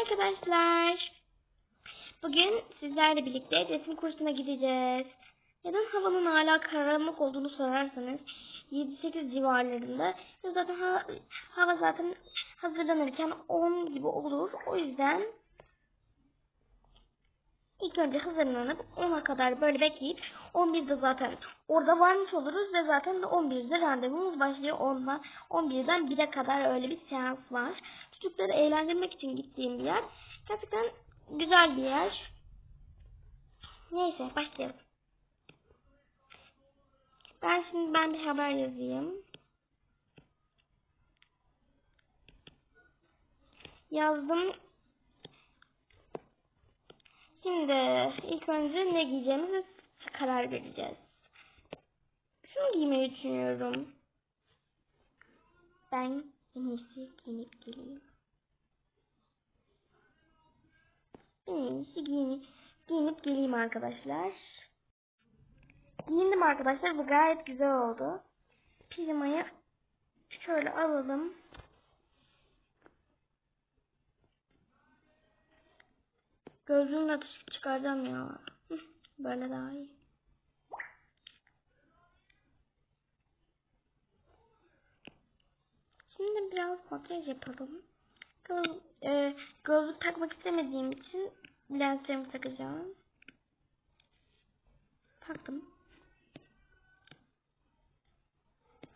arkadaşlar. Bugün sizlerle birlikte resim kursuna gideceğiz. Neden havanın hala karanlık olduğunu sorarsanız 7-8 civarlarında zaten hava, hava zaten hazırlanırken 10 gibi olur. O yüzden ilk önce hazırlanıp 10'a kadar böyle bekleyip 11'de zaten orada varmış oluruz ve zaten 11'de randevumuz başlıyor 10'da 11'den 1'e kadar öyle bir seans var. Çocukları eğlendirmek için gittiğim bir yer. Gerçekten güzel bir yer. Neyse başlayalım. Ben şimdi ben bir haber yazayım. Yazdım. Şimdi ilk önce ne giyeceğimize karar vereceğiz. Şunu giymeyi düşünüyorum. Ben en iyisi giyinip geleyim. En iyisi giyinip, geleyim arkadaşlar. Giyindim arkadaşlar. Bu gayet güzel oldu. Pijamayı şöyle alalım. Gözlüğümü de çıkaracağım ya. Böyle daha iyi. Şimdi biraz makyaj yapalım. Göz, e, gözlük takmak istemediğim için lenslerimi takacağım. Taktım.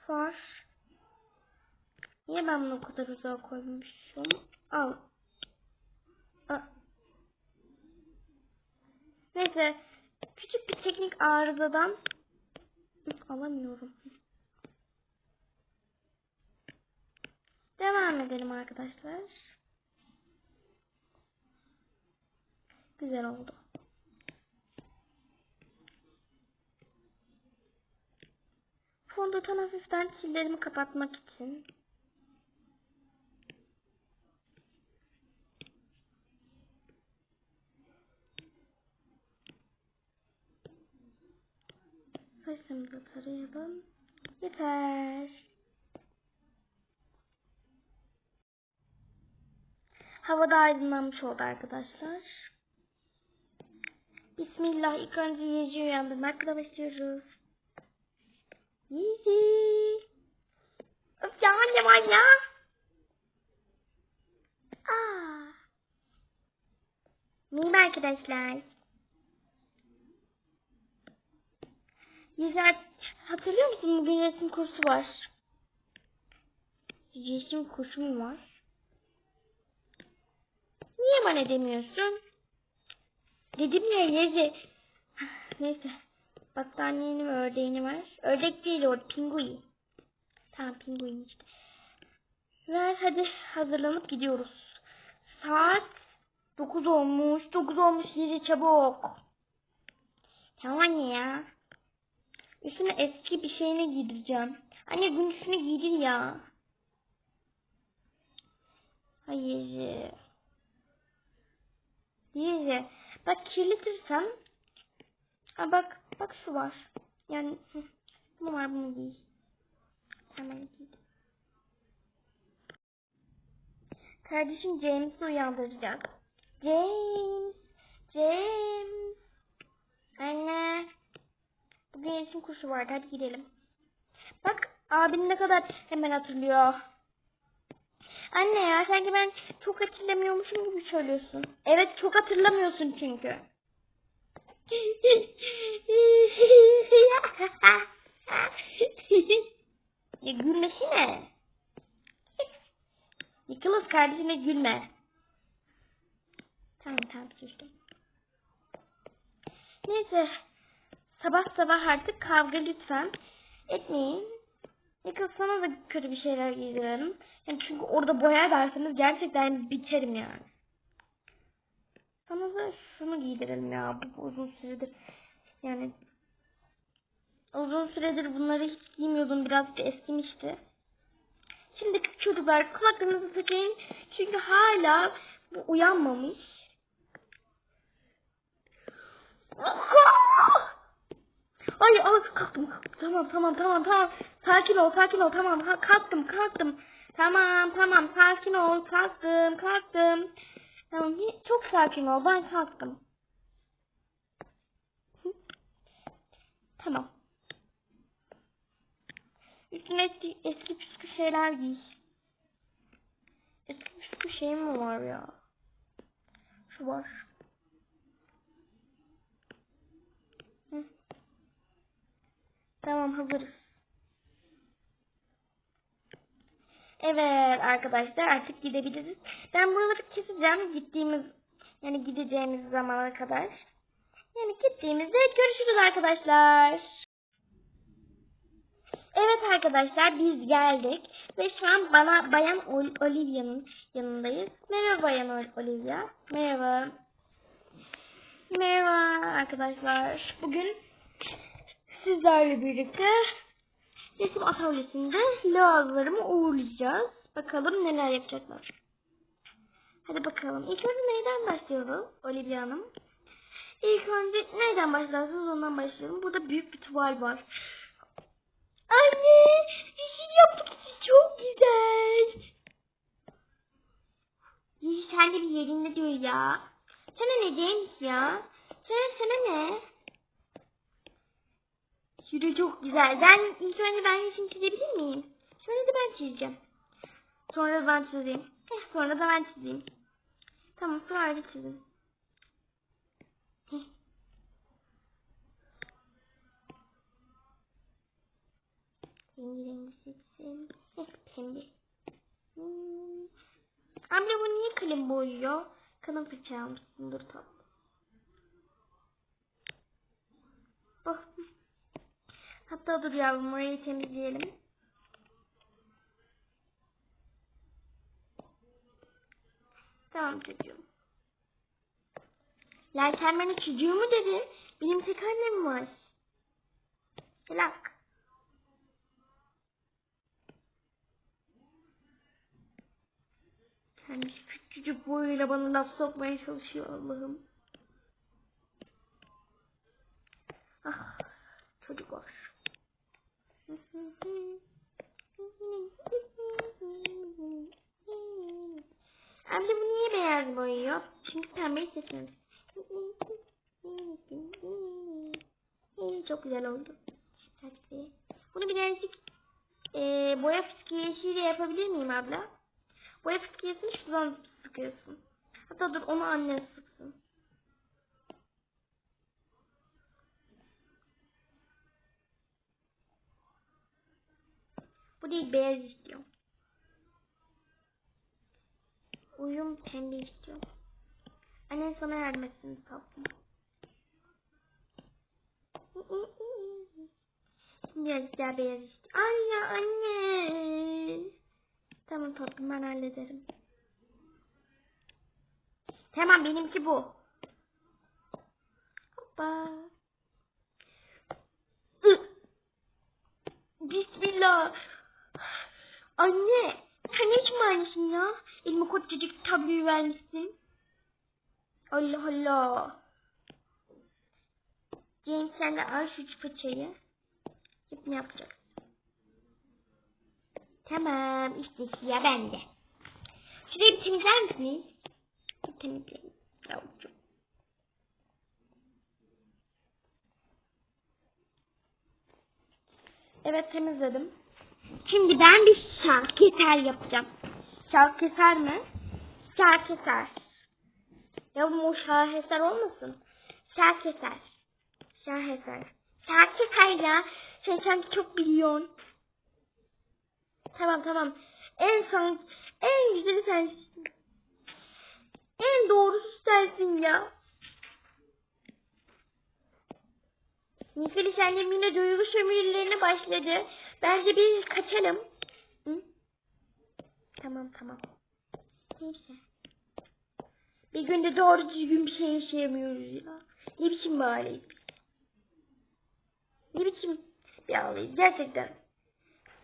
Far. Niye ben bunu o kadar uzağa koymuşum? Al. Al. Neyse. Küçük bir teknik arızadan alamıyorum. Devam edelim arkadaşlar. Güzel oldu. Fondöten hafiften çillerimi kapatmak için. Saçlarımı da tarayalım. Yeter. Hava da aydınlanmış oldu arkadaşlar. Bismillah ilk önce Yezi'yi uyandırmakla başlıyoruz. Yezi. Öf ya anne var ya. Aa. Merhaba arkadaşlar. Yezi hatırlıyor musun bugün resim kursu var. Resim kursu mu var? Niye bana demiyorsun? Dedim ya Yezi. Neyse. Battaniyenin ördeğini var. Ördek değil o pingui. Tamam pingui işte. Ver hadi hazırlanıp gidiyoruz. Saat 9 olmuş. 9 olmuş Yezi çabuk. Tamam anne ya. Üstüne eski bir şeyini giydireceğim. Anne gün üstüne giydir ya. Hayır. Diye bak kirletirsem ha bak bak şu var. Yani bu var bunu giy. Hemen giy. Kardeşim James'i uyandıracak. James. James. Anne. Bugün resim kursu vardı. Hadi gidelim. Bak abin ne kadar hemen hatırlıyor. Anne ya sanki ben çok hatırlamıyormuşum gibi söylüyorsun. Evet çok hatırlamıyorsun çünkü. ya gülmesine. Nicholas kardeşine gülme. Tamam tamam sustum. Neyse. Sabah sabah artık kavga lütfen etmeyin. Nicholas sana da kötü bir şeyler giydiririm. Yani çünkü orada boya derseniz gerçekten biterim yani. Sana da şunu giydirelim ya. Bu uzun süredir yani uzun süredir bunları hiç giymiyordum. Biraz da eskimişti. Şimdi çocuklar kulaklarınızı takayım. Çünkü hala bu uyanmamış. Ay ay kalktım. Tamam tamam tamam tamam. Sakin ol sakin ol tamam kalktım kalktım. Tamam tamam sakin ol kalktım kalktım. Tamam çok sakin ol ben kalktım. Tamam. Üstüne eski, eski püskü şeyler giy. Eski püskü şey mi var ya? Şu var. Tamam hazırız. Evet arkadaşlar artık gidebiliriz. Ben buraları keseceğim gittiğimiz yani gideceğimiz zamana kadar. Yani gittiğimizde görüşürüz arkadaşlar. Evet arkadaşlar biz geldik ve şu an bana Bayan Ol- Olivia'nın yanındayız. Merhaba Bayan Ol- Olivia. Merhaba. Merhaba arkadaşlar. Bugün sizlerle birlikte resim atölyesinde Loğazlarımı uğurlayacağız. Bakalım neler yapacaklar. Hadi bakalım. İlk önce neyden başlıyoruz Olivia Hanım? İlk önce nereden başlarsanız ondan başlayalım. Burada büyük bir tuval var. Anne! Yeşil yaptık çok güzel. Yeşil sen de bir yerinde diyor ya. Sana ne James ya? Sana sana ne? Şurada çok güzel. Ben ilk önce ben resim çizebilir miyim? Sonra da ben çizeceğim. Sonra da ben çizeyim. Eh, sonra da ben çizeyim. Tamam sonra da çizin. Heh. Rengi rengi seçsin. Heh, pembe. Hmm. Abla bu niye kalem boyuyor? Kalın fırça almışsın dur tatlı. Oh. Hatta dur yavrum orayı temizleyelim. Tamam çocuğum. Sen bana çocuğu mu dedin? Benim tek annem var. Salak. Sen küçücük boyuyla bana laf sokmaya çalışıyor Allah'ım. Ah çocuklar. Anne bu niye beyaz boyuyor? Çünkü pembeyi seçmemiş. Çok güzel oldu. Tabii. Bunu birazcık e, boya fıskiyesiyle yapabilir miyim abla? Boya fıskiyesini şuradan sıkıyorsun. Hatta dur onu annen sıksın. Değil beyaz istiyorum. Uyum pembe istiyorum. Annen sana yardım etsin tatlım. Biraz daha beyaz istiyorum. Ay ya anne. Tamam tatlım ben hallederim. Tamam benimki bu. Hoppa. Ih. Bismillah. Anne sen ne için vermişsin ya? Elime kocacık tabloyu vermişsin. Allah Allah. James sen de al şu fırçayı. Hep ne yapacaksın? Tamam işte siyah bende. Şurayı bir temizler misiniz? Bir temizleyin. Yavrucuğum. Evet temizledim. Şimdi ben bir şarkeser yapacağım. Şarkeser mi? Şarkeser. Ya bu o şaheser olmasın? Şarkeser. Şaheser. Şarkeser ya. Sen sanki çok biliyorsun. Tamam tamam. En son en güzeli sensin. En doğrusu sensin ya. Nifeli annem yine duygu sömürülerine başladı. Bence biz kaçalım. Hı? Tamam tamam. Neyse. Bir günde doğru düzgün bir şey yaşayamıyoruz ya. Ne biçim bir aileyiz? Ne biçim bir aileyiz gerçekten.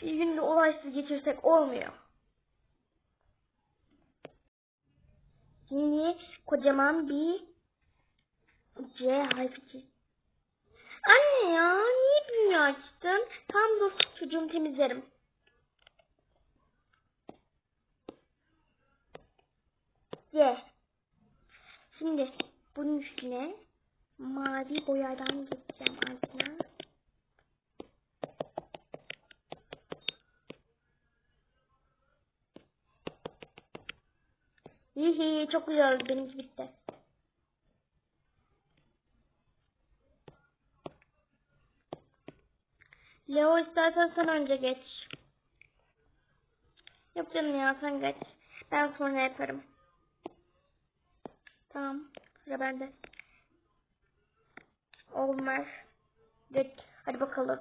Bir günde olaysız geçirsek olmuyor. Şimdi kocaman bir C harfi çiz. Ya niye büyüğü açtın? Tam dur çocuğum temizlerim. C. Şimdi bunun üstüne mavi boyadan geçeceğim altına. Hihi çok güzel oldu benimki bitti. Leo istersen sen önce geç. Yok canım ya sen geç. Ben sonra yaparım. Tamam. Sıra bende. Ver. Geç. Hadi bakalım.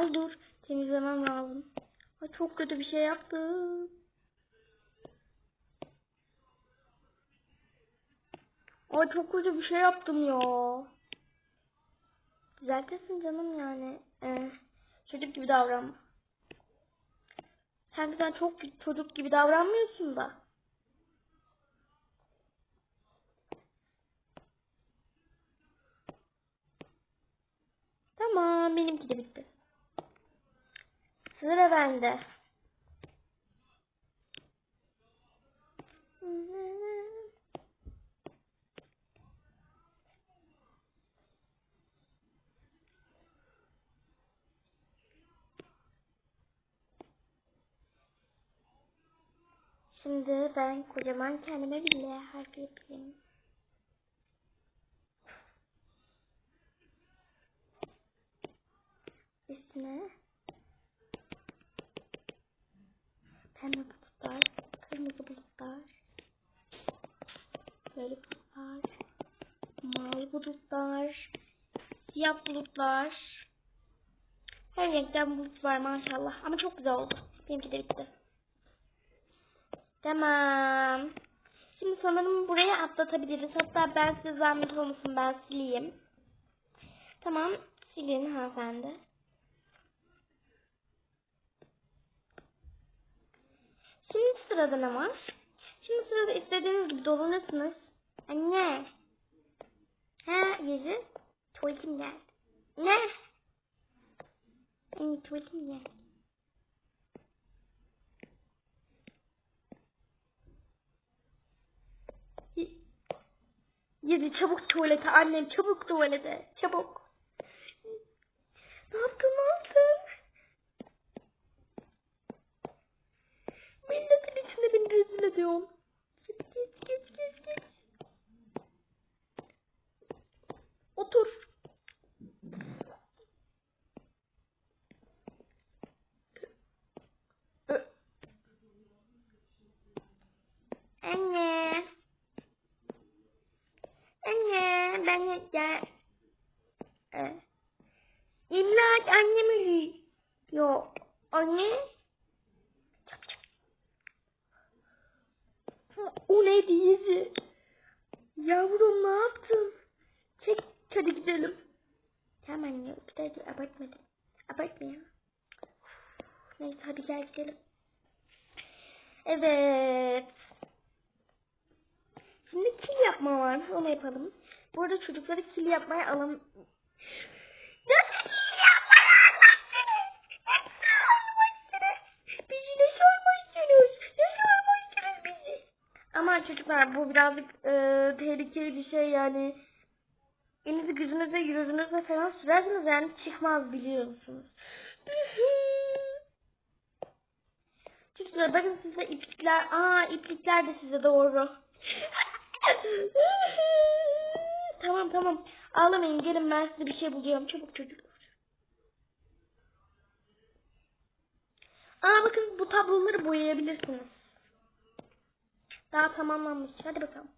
Ay dur. Temizlemem lazım. Ay çok kötü bir şey yaptım. Ay çok kötü bir şey yaptım ya. Düzeltirsin canım yani. Ee, çocuk gibi davranma. Sen sen çok çocuk gibi davranmıyorsun da. Tamam benimki de bitti. Sıra bende. Şimdi ben kocaman kendime bir L harfi yapayım. Üstüne pembe bulutlar, kırmızı bulutlar, böyle bulutlar, mavi bulutlar, siyah bulutlar. Her renkten bulut var maşallah. Ama çok güzel oldu. Benimki de bitti. Tamam. Şimdi sanırım buraya atlatabiliriz. Hatta ben size zahmet olmasın ben sileyim. Tamam. Silin hanımefendi. Şimdi sırada ne var? Şimdi sırada istediğiniz gibi dolanırsınız. Anne. Ha yüzü. Tuvaletim geldi. Ne? Anne tuvaletim geldi. Yedi çabuk tuvalete annem çabuk tuvalete çabuk. Ne yaptın ne yaptın? Milletin içinde beni rezil ediyorsun. Geç geç geç geç geç. Otur. Ö- Anne. Anne ben ya e, İmlat annem ölüyor. Anne. O neydi yüzü? Yavrum ne yaptın? Çek hadi gidelim. Tamam anne bir daha dur abartmadım. Abartma ya. Neyse hadi gel gidelim. Evet. Şimdi kil yapma var. Onu yapalım. Bu arada çocukları kil yapmaya alalım. Nasıl kil yapmaya anlattınız? Hep sormuşsunuz. Bizi ne sormuşsunuz? Ne sormuşsunuz bizi? Ama çocuklar bu birazcık e, tehlikeli bir şey yani. Elinizi gözünüze yüzünüze falan sürerseniz yani çıkmaz biliyorsunuz. Çocuklar bakın size iplikler. Aa iplikler de size doğru. tamam tamam. Ağlamayın gelin ben size bir şey buluyorum. Çabuk çocuklar. Aa bakın bu tabloları boyayabilirsiniz. Daha tamamlanmış. Hadi bakalım.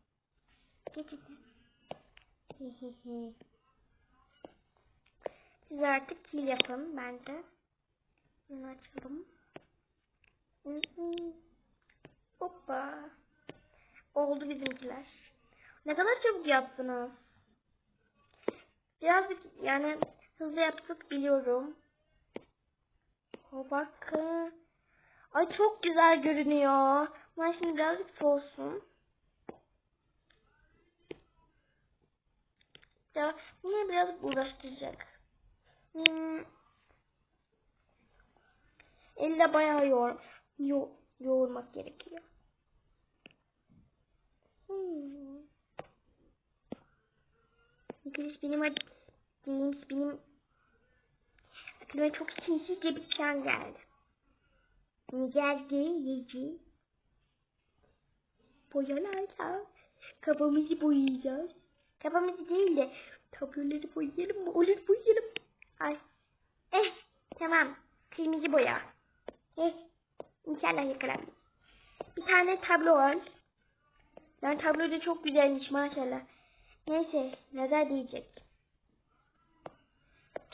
Geçin. Siz artık kil yapın bence. Bunu açalım. Hoppa. Oldu bizimkiler. Ne kadar çabuk yaptınız. Birazcık yani hızlı yaptık biliyorum. O bakın. Ay çok güzel görünüyor. Bunlar şimdi birazcık soğusun. Ya bunlar birazcık uğraştıracak. Hmm. Elle bayağı yoğur, yo, yoğurmak gerekiyor. Hmm. Nicholas benim James benim aklıma çok sinsice bir plan geldi. Ne geldi Yeci? Boyalarla kafamızı boyayacağız. Kafamızı değil de tabloları boyayalım mı? Olur boyayalım. Ay. Eh tamam. Kırmızı boya. Eh. İnşallah yakalanmış. Bir tane tablo var. Yani tablo da çok güzelmiş maşallah. Neyse nazar diyecek.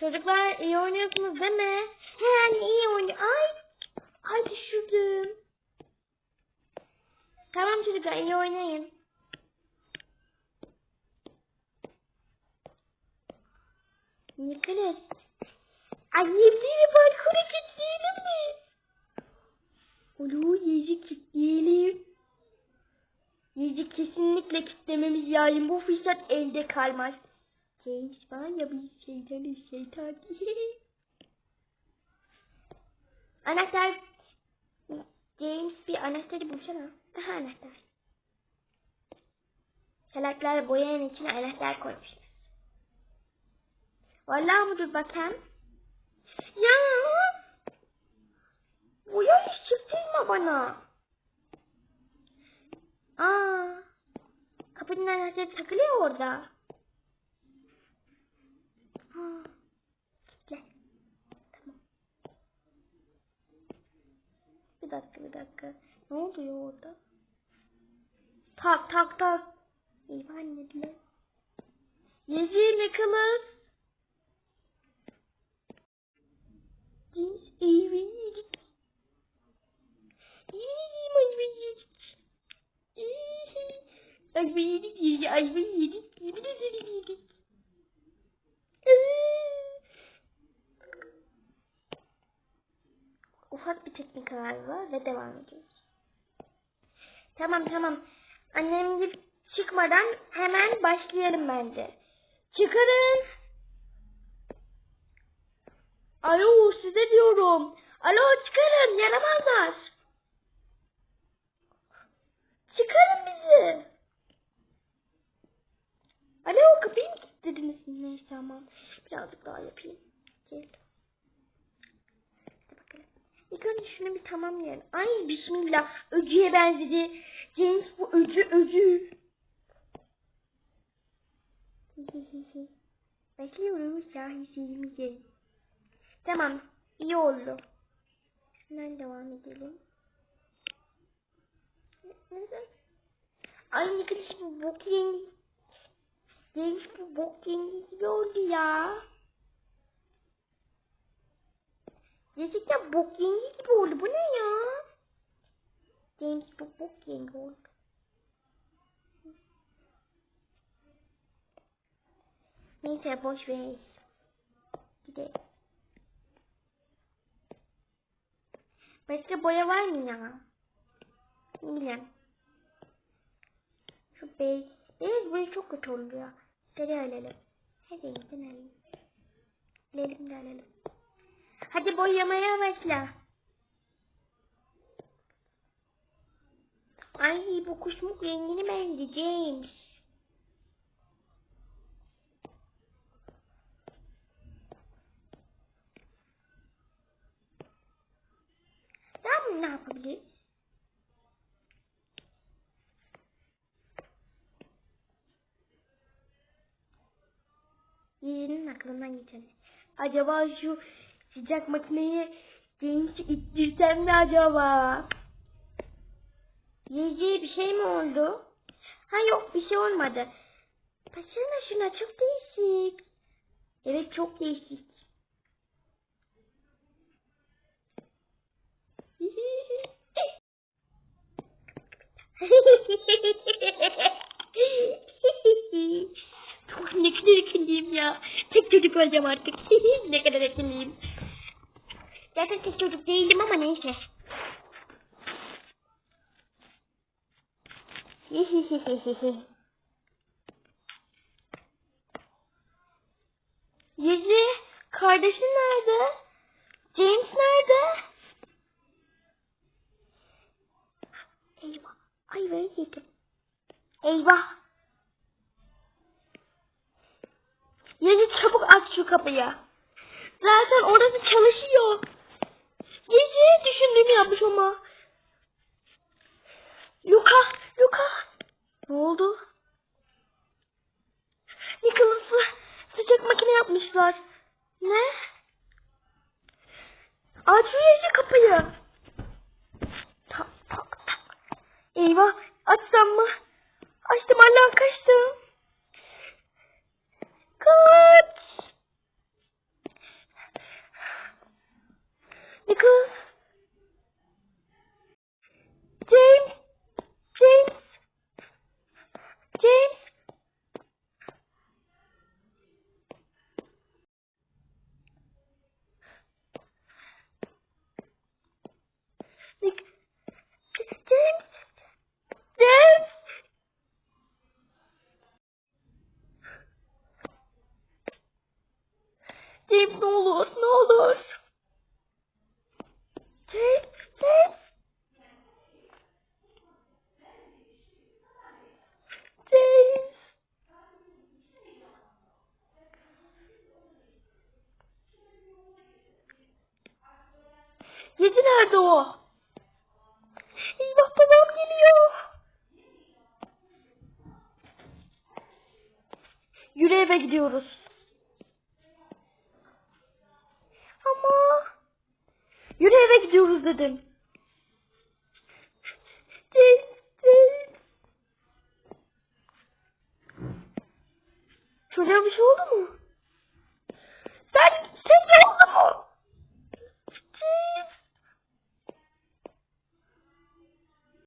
Çocuklar iyi oynuyorsunuz değil mi? He iyi oynuyor. Ay. Ay düşürdüm. Çocuklar iyi oynayın. Nicholas. Annemleri balkona kilitleyelim mi? Olur yezik kilitleyelim. Yezik kesinlikle kilitlememiz lazım. Bu fırsat elde kalmaz. James var ya biz şeytanız şeytan. anahtar. James bir anahtarı bulsana. Aha anahtar. Salaklar boyanın içine anahtar koymuşlar. Vallahi mıdır bakayım? Ya boya hiç çıktırma bana. Aa, kapının anahtarı takılıyor orada. Aa. Bir dakika bir dakika. Ne oluyor orada? Tak tak tak. Eyvah ne diye. Yezi Nicholas. James ayvayı yedik. Yedim ayvayı yedik. Ayvayı yedik yedi ayvayı yedik. Yemin ederim yedik. Ufak bir teknik var ve devam ediyoruz. Tamam tamam. Annem çıkmadan hemen başlayalım bence. Çıkarın. Alo size diyorum. Alo çıkarın yaramazlar. Çıkarın bizi. Alo kapıyı mı kilitlediniz? Neyse tamam. Birazcık daha yapayım. Gel. İlk önce şunu bir tamamlayalım. Ay bismillah. Öcüye benzedi. James bu öcü öcü. Bekliyoruz şahisimizi. Tamam. iyi oldu. Şundan devam edelim. Neden? Ay ne bu bok yengi. James bu bok yengi gibi oldu ya. Gerçekten bok yengi gibi oldu. Bu ne ya? James bu bok yengi oldu. Neyse boş ver. Gidelim. Başka boya var mı ya? Bilmiyorum. Şu beyaz. Beyaz boya çok kötü oluyor. Seri alalım. Her renkten alalım. Da alalım. Hadi boyamaya başla. Ay bu kuşmuk rengini beğendi James. Daha mı ne yapabiliriz? Yeğenin aklından geçen. Acaba şu sıcak makineyi genç ittirsem mi acaba? Yiyeceği bir şey mi oldu? Ha yok bir şey olmadı. Baksana şuna çok değişik. Evet çok değişik. Çok ne kadar akıllıyım ya. Tek çocuk olacağım artık. ne kadar akıllıyım. Zaten tek çocuk değildim ama neyse. Cici, kardeşin nerede? James nerede? Eyvah, ayvayı yedim. Eyvah. Cici çabuk aç şu kapıyı. Zaten orası çalışıyor. Cici düşündüğümü yapmış ama. Luka, Luka. Ne oldu? Nicholas'ı sıcak makine yapmışlar. Ne? Aç şu kapıyı. Tak tak tak. Eyvah açsam mı? Açtım Allah'ım kaçtım. Kaç. Nicholas. James. James. James. Nick. James. James. James ne olur, ne olur. James, James. James. Yedi nerede o? Eyvah babam geliyor. Yürü eve gidiyoruz. Dedim.